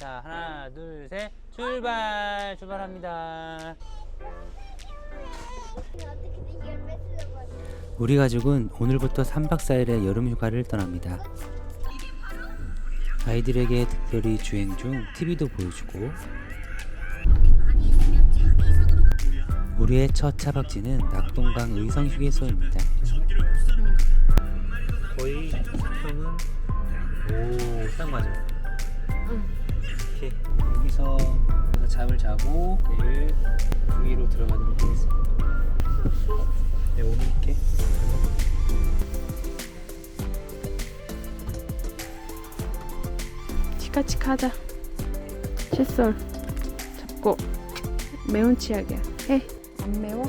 자, 하나, 둘, 셋. 출발! 출발합니다. 우리 가족은 오늘부터 3박 4일의 여름 휴가를 떠납니다. 아이들에게 특별히 주행 중 TV도 보여주고 우리의 첫 차박지는 낙동강 의성 휴게소입니다. 거의 형은 오딱 맞아. 이렇게 여기서 여기서 잠을 자고 내일 구이로 들어가도록 하겠습니다. 네, 오늘 이렇게 치카치카 하자. 칫솔 잡고 매운 치약이야. 해. 안 매워?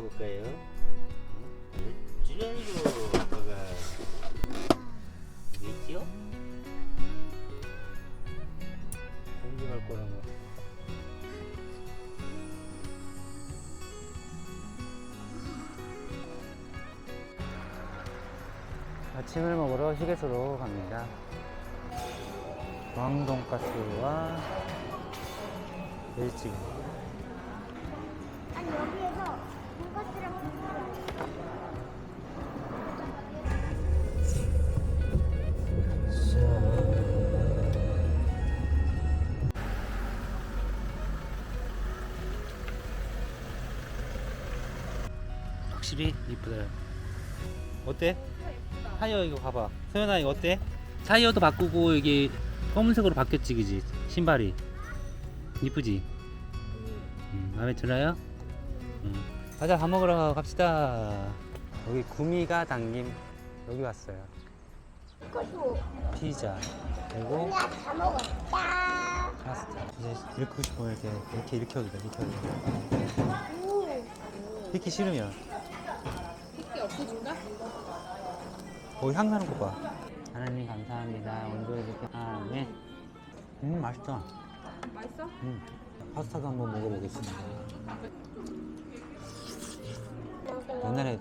좀 깎아볼까요? 쭈저리로 뭐가 있지요? 공격할 거라고 아침을 먹으러 휴게소로 갑니다. 왕돈가스와 일찍 확실히 이쁘다. 어때? 타이어 이거 봐봐. 소연아 이거 어때? 타이어도 바꾸고 이게 검은색으로 바뀌었지 그지? 신발이 이쁘지? 음, 마음에 들어요? 음. 가자 밥 먹으러 갑시다. 여기 구미가 당김 여기 왔어요. 피자 그리고 다 먹었다. 파스타. 이제 이렇게 싶으면 이렇게 이렇게 이렇게 하기다 이렇게 하기다. 음. 이렇게 싫으면 없어진다? 거기 향 나는 거 봐. 하나님 감사합니다. 오늘도 이렇게 아멘. 음 맛있다. 맛있어? 음 파스타도 한번 먹어보겠습니다. 옛날에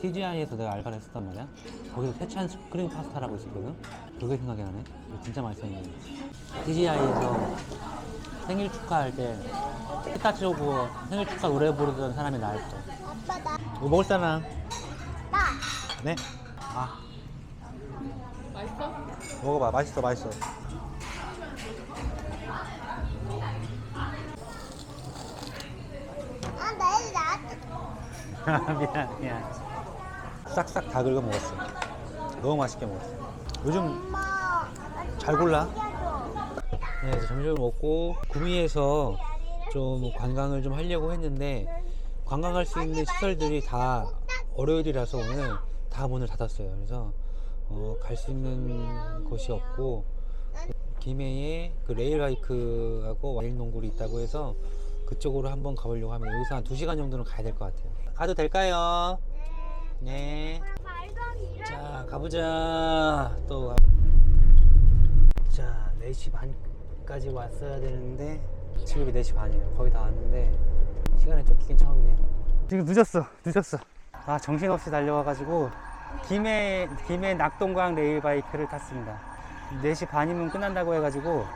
TGI에서 내가 알바를 했었단 말이야. 거기서 세찬 스프링 파스타라고 있었거든. 그게 생각이 나네. 이거 진짜 맛있었는데. TGI에서 생일 축하할 때 피카츄 보고 생일 축하 노래 부르던 사람이 나였어. 이거 먹을 사람? 나. 네? 아 맛있어? 먹어봐. 맛있어, 맛있어. 아 내일 나. 미안, 미안. 싹싹 다 긁어 먹었어. 너무 맛있게 먹었어. 요즘 엄마. 잘 골라. 줘 네, 이제 점심을 먹고 구미에서 좀 관광을 좀 하려고 했는데 관광할 수 있는 시설들이 다 월요일이라서 오늘 다 문을 닫았어요. 그래서 어, 갈 수 있는 곳이 없고 김해에 그 레일바이크하고 와일 농구리 있다고 해서 그쪽으로 한번 가보려고 합니다. 여기서 한 2시간 정도는 가야 될 것 같아요. 가도 될까요? 네. 돼. 자 가보자 또 가- 자 4시 반까지 왔어야 되는데 지금이 4시 반이에요 거의 다 왔는데 시간에 쫓기긴 처음이네 지금 늦었어 늦었어 아 정신없이 달려와가지고 김해 김해 낙동강 레일바이크를 탔습니다. 4시 반이면 끝난다고 해가지고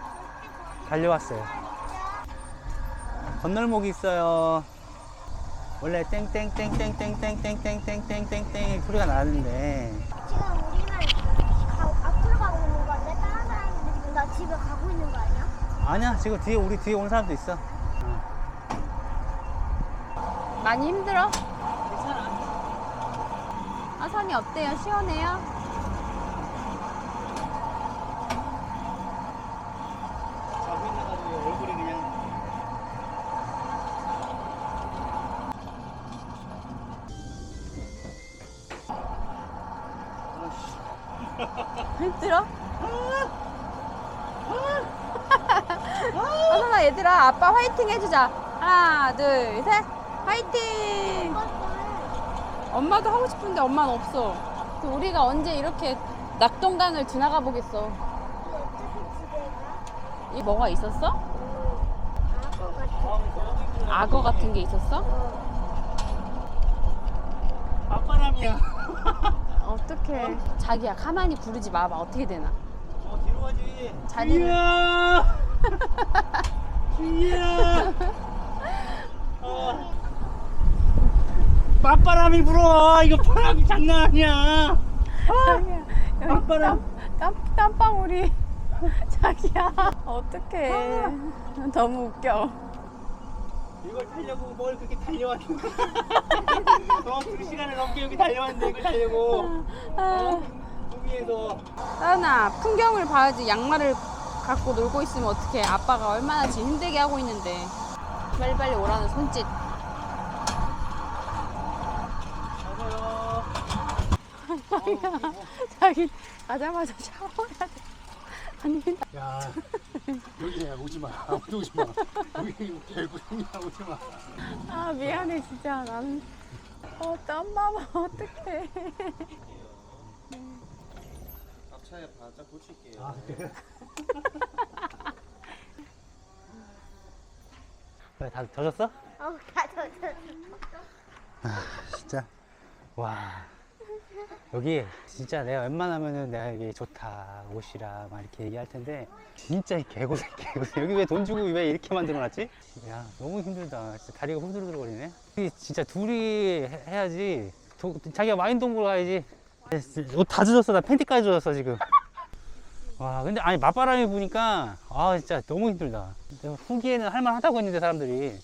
달려왔어요. 건널목이 있어요. 원래 땡땡땡땡땡땡땡땡땡땡땡 소리가 나는데 지금 우리는 가, 앞으로 가고 있는 거 아니야? 다른 사람들이 지금 나 집에 가고 있는 거 아니야? 아니야 지금 뒤에 우리 뒤에 온 사람도 있어. 많이 힘들어? 아산이 어때요? 시원해요? 자고 있어가지고 얼굴이 그냥 힘들어? 아산아 얘들아 아빠 화이팅 해주자 하나 둘 셋 화이팅 엄마도 하고 싶은데 엄마는 없어 그 우리가 언제 이렇게 낙동강을 지나가 보겠어? 이 뭐가 있었어? 악어 같은 악어 같은 게 있었어? 앞바람이야. 어떡해 자기야 가만히 구르지 마봐 어떻게 되나 어 뒤로 가지. 자리를 이야. 이야. 맞바람이 불어. 이거 바람이 장난 아니야. 자기야 여기 맞바람. 땀, 땀, 땀방울이 자기야 어떡해 너무 웃겨 이걸 타려고 뭘 그렇게 달려왔는데. 어 두 시간을 넘게 여기 달려왔는데 이걸 타려고. 아, 구미에서. 나나 풍경을 봐야지 양말을 갖고 놀고 있으면 어떡해 아빠가 얼마나 지금 힘들게 하고 있는데 빨리빨리 오라는 손짓 가세요. 자기 가자마자 샤워해야 돼 아니 야 여기 오지 마. 아무도 오지 마. 여기 개구리야 오지 마. 아 미안해 진짜 나는 어땀 봐봐 어떡해 앞차에 바짝 붙일게요. 아, 그래? 왜, 다 젖었어? 어, 다 젖었어. 진짜. 와. 여기 진짜 내가 웬만하면은 내가 여기 좋다, 옷이라 막 이렇게 얘기할 텐데 진짜 이 개고생, 개고생. 여기 왜 돈 주고 왜 이렇게 만들어 놨지? 야, 너무 힘들다. 진짜 다리가 후들후들 거리네. 이게 진짜 둘이 해- 해야지. 도- 자기가 마인동으로 가야지. 옷 다 젖었어. 나 팬티까지 젖었어, 지금. 와, 근데 아니, 맞바람이 부니까 아, 진짜 너무 힘들다. 후기에는 할만하다고 했는데, 사람들이.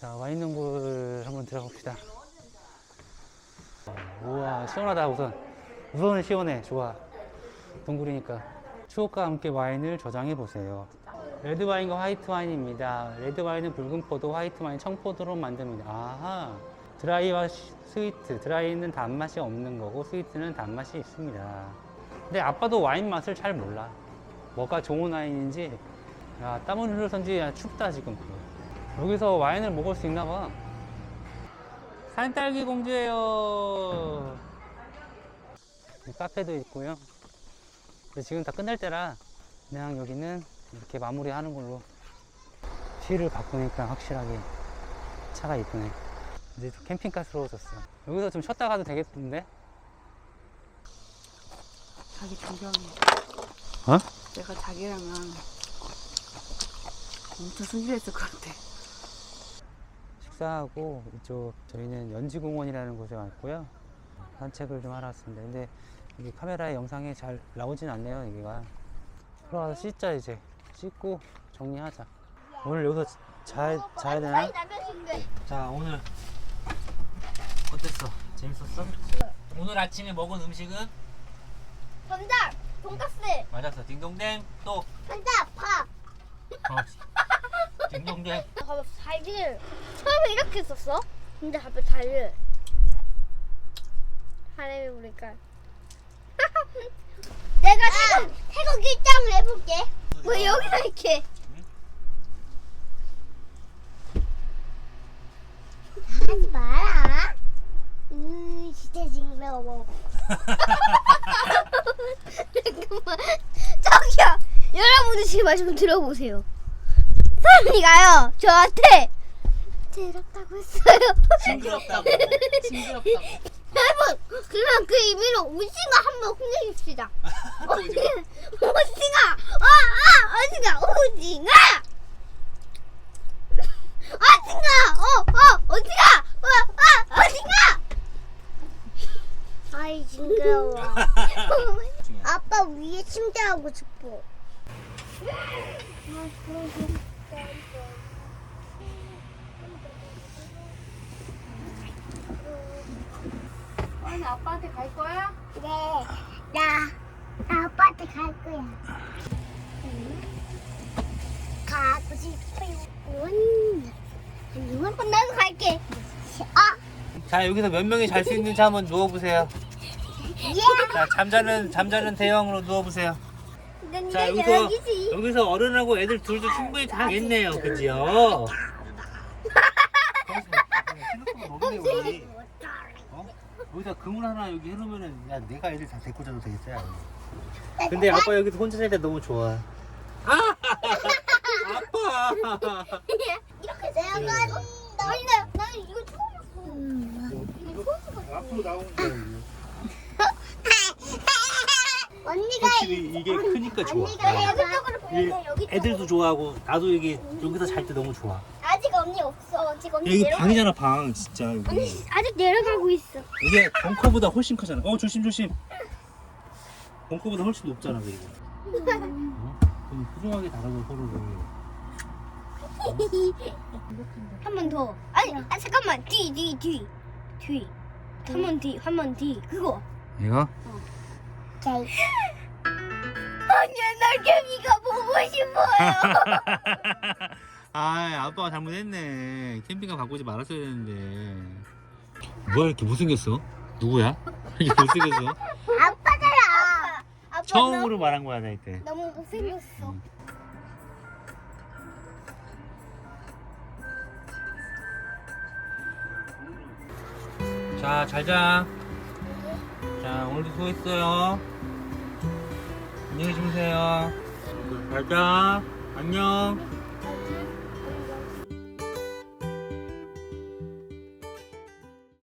자, 와인농구를 한번 들어봅시다. 우와, 시원하다, 우선. 우선은 시원해, 좋아. 동굴이니까. 추억과 함께 와인을 저장해 보세요. 레드 와인과 화이트 와인입니다. 레드 와인은 붉은 포도, 화이트 와인 청포도로 만듭니다. 아하. 드라이와 시- 스위트. 드라이는 단맛이 없는 거고, 스위트는 단맛이 있습니다. 근데 아빠도 와인 맛을 잘 몰라. 뭐가 좋은 와인인지. 야, 땀을 흘려서인지 야, 춥다, 지금. 여기서 와인을 먹을 수 있나 봐. 산딸기 공주예요. 카페도 있고요. 근데 지금 다 끝날 때라 그냥 여기는 이렇게 마무리하는 걸로 휠을 바꾸니까 확실하게 차가 이쁘네. 이제 또 캠핑카스러워졌어. 여기서 좀 쉬었다 가도 되겠는데? 자기 구경해 어? 내가 자기라면 엄청 순진했을 것 같아 식사하고 이쪽 저희는 연지공원이라는 곳에 왔고요. 산책을 좀 하러 왔습니다. 근데 이게 카메라에 영상에 잘 나오진 않네요. 여기가. 들어가서 씻자 이제. 씻고 정리하자. 오늘 여기서 자, 자야 되나? 자 오늘 어땠어? 재밌었어? 오늘 아침에 먹은 음식은 정답! 돈가스! 맞았어. 딩동댕 또 정답! 밥! 어, 딩동댕. 봐봐, 달걀. 처음에 이렇게 썼어? 근데 갑자기 달걀. 하렘이 보니까. 내가 태국, 태국 일장을 해볼게. 왜 여기서 이렇게. 하지 마라. 으, 진짜 징그러워. 잠깐만. 저기요. 여러분들 제말좀 들어보세요. 사람이가요 저한테 징그럽다고 했어요. 징그럽다고. 징그럽다고. 여러분, 그럼 그 의미로 오징어 한번 혼내줍시다. 오징어, 오징어, 아, 아, 오징어, 오징어, 오징어, 어, 어, 오징어, 어, 어, 오징어. 아이 징그러워. 아빠 위에 침대 하고 싶어. 아니 아빠한테 갈 거야? 네, 나, 나 아빠한테 갈 거야. 가고 싶어요. 음, 이번 나도 갈게. 아, 자 여기서 몇 명이 잘 수 있는지 한번 누워보세요. 예. 자 잠자는 잠자는 대형으로 누워보세요. 근데 자 여기서 여기지. 여기서 어른하고 애들 둘도 충분히 자겠네요, 그지요? 어? 여기다 그물 하나 여기 해놓으면은 야 내가 애들 다 데리고 자도 되겠다. 야. 근데 아빠 여기서 혼자 잘때 너무 좋아. 아! 아빠! 이렇게 내가 나는 나는 이거 처음 봤어. 앞으로 나오는 거야. 언니가 확실히 이게 크니까 좋아. 언니가 여기 쪽으로 이 보면 여기 애들도 좋아하고 나도 여기 여기서 잘 때 너무 좋아. 아직 언니 없어. 지금 언니 여기 내려가. 방이잖아 방 진짜 언니 여기. 아직 내려가고 있어. 이게 벙커보다 훨씬 크잖아. 어 조심 조심. 벙커보다 훨씬 높잖아 그리고. 어? 그럼 소중하게 다뤄서 서로를. 한 번 더. 아니, 아, 잠깐만. 뒤, 뒤, 뒤. 뒤. 한 번 뒤, 한 번 뒤. 그거. 이거? 언니, 나 개미가 보고 싶어요. 아 아빠가 잘못했네. 캠핑카 바꾸지 말았어야 되는데. 뭐야 이렇게 못생겼어? 누구야? 이렇게 못생겼어? 아빠잖아. 아빠 처음으로 말한 거야 나 이때. 너, 너무 못생겼어. 자, 잘 자. 자, 오늘도 수고했어요. 안녕히 주무세요. 잘 자. 안녕.